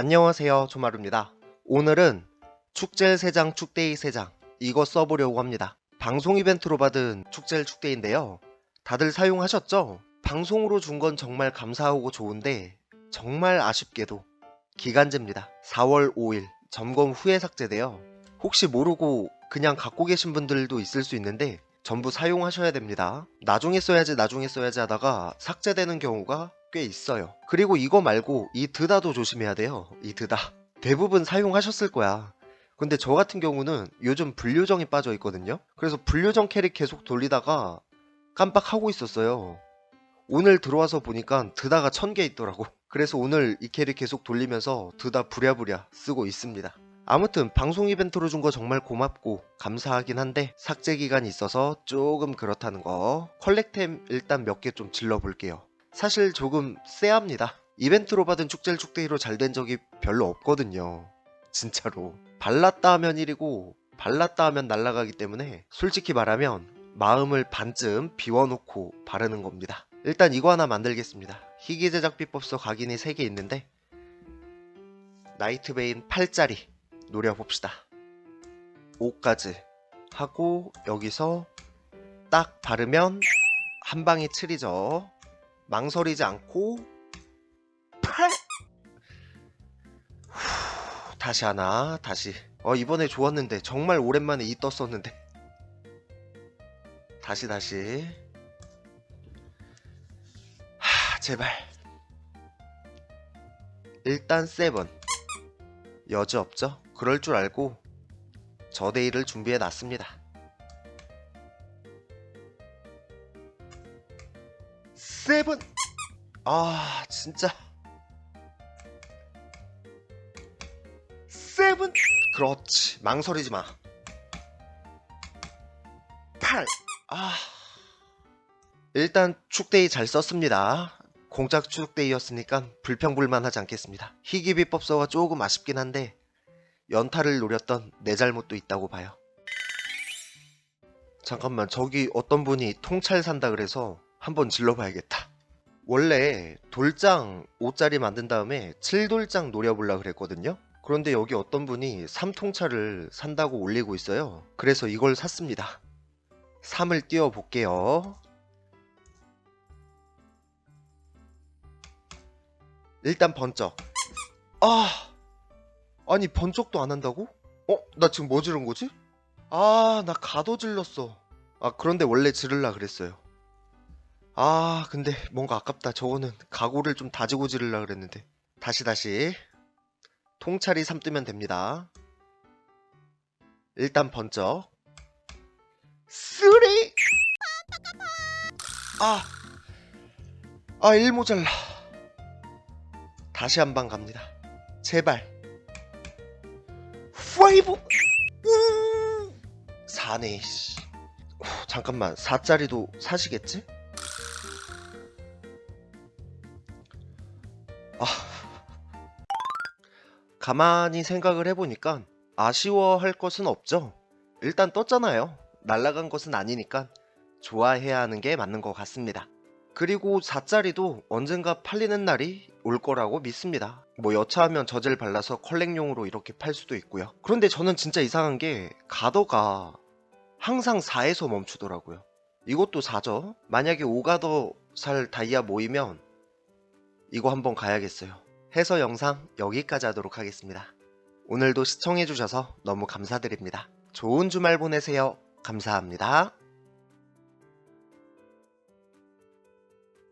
안녕하세요 조마루입니다. 오늘은 축젤 3장 축데이 3장 이거 써보려고 합니다. 방송 이벤트로 받은 축젤 축데이인데요. 다들 사용하셨죠? 방송으로 준 건 정말 감사하고 좋은데 정말 아쉽게도 기간제입니다. 4월 5일 점검 후에 삭제돼요. 혹시 모르고 그냥 갖고 계신 분들도 있을 수 있는데 전부 사용하셔야 됩니다. 나중에 써야지 나중에 써야지 하다가 삭제되는 경우가 꽤 있어요. 그리고 이거 말고 이 드다도 조심해야 돼요. 이 드다. 대부분 사용하셨을 거야. 근데 저 같은 경우는 요즘 분류정이 빠져 있거든요. 그래서 분류정 캐릭 계속 돌리다가 깜빡하고 있었어요. 오늘 들어와서 보니까 드다가 1000개 있더라고. 그래서 오늘 이 캐릭 계속 돌리면서 드다 부랴부랴 쓰고 있습니다. 아무튼 방송 이벤트로 준 거 정말 고맙고 감사하긴 한데 삭제 기간이 있어서 조금 그렇다는 거. 컬렉템 일단 몇 개 좀 질러 볼게요. 사실 조금 쎄합니다. 이벤트로 받은 축제를 축대이로 잘 된 적이 별로 없거든요. 진짜로. 발랐다 하면 1이고 발랐다 하면 날아가기 때문에 솔직히 말하면 마음을 반쯤 비워놓고 바르는 겁니다. 일단 이거 하나 만들겠습니다. 희귀 제작 비법서 각인이 3개 있는데 나이트베인 8짜리 노려봅시다. 5까지 하고 여기서 딱 바르면 한 방에 7이죠. 망설이지 않고 8 후, 다시 하나 다시. 어 이번에 좋았는데. 정말 오랜만에 이 떴었는데. 다시 다시. 하 제발. 일단 세븐. 여지 없죠? 그럴 줄 알고 저데이를 준비해 놨습니다 세븐. 아 진짜. 세븐. 그렇지. 망설이지 마. 8. 아. 일단 축데이 잘 썼습니다. 공짜 축데이였으니까 불평불만하지 않겠습니다. 희귀 비법서가 조금 아쉽긴 한데 연타를 노렸던 내 잘못도 있다고 봐요. 잠깐만 저기 어떤 분이 통찰 산다 그래서 한번 질러봐야겠다. 원래 돌장 5짜리 만든 다음에 7돌장 노려보려 그랬거든요. 그런데 여기 어떤 분이 3통차를 산다고 올리고 있어요. 그래서 이걸 샀습니다. 3을 띄워 볼게요. 일단 번쩍. 아! 아니 번쩍도 안 한다고? 어? 나 지금 뭐 지른 거지? 아, 나 가도 질렀어. 아, 그런데 원래 지르려 그랬어요. 아 근데 뭔가 아깝다. 저거는 가구를 좀 다지고 지르려 그랬는데. 다시 다시. 통찰이 3 뜨면 됩니다. 일단 번쩍. 쓰리! 아! 아 1 모자라. 다시 한 방 갑니다. 제발. 파이브! 4네 씨. 후, 잠깐만. 4짜리도 사시겠지? 가만히 생각을 해보니까 아쉬워할 것은 없죠. 일단 떴잖아요. 날라간 것은 아니니까 좋아해야 하는 게 맞는 것 같습니다. 그리고 4짜리도 언젠가 팔리는 날이 올 거라고 믿습니다. 뭐 여차하면 저젤 발라서 컬렉용으로 이렇게 팔 수도 있고요. 그런데 저는 진짜 이상한 게 가더가 항상 4에서 멈추더라고요. 이것도 4죠. 만약에 5가더 살 다이아 모이면 이거 한번 가야겠어요. 해서 영상 여기까지 하도록 하겠습니다. 오늘도 시청해주셔서 너무 감사드립니다. 좋은 주말 보내세요. 감사합니다.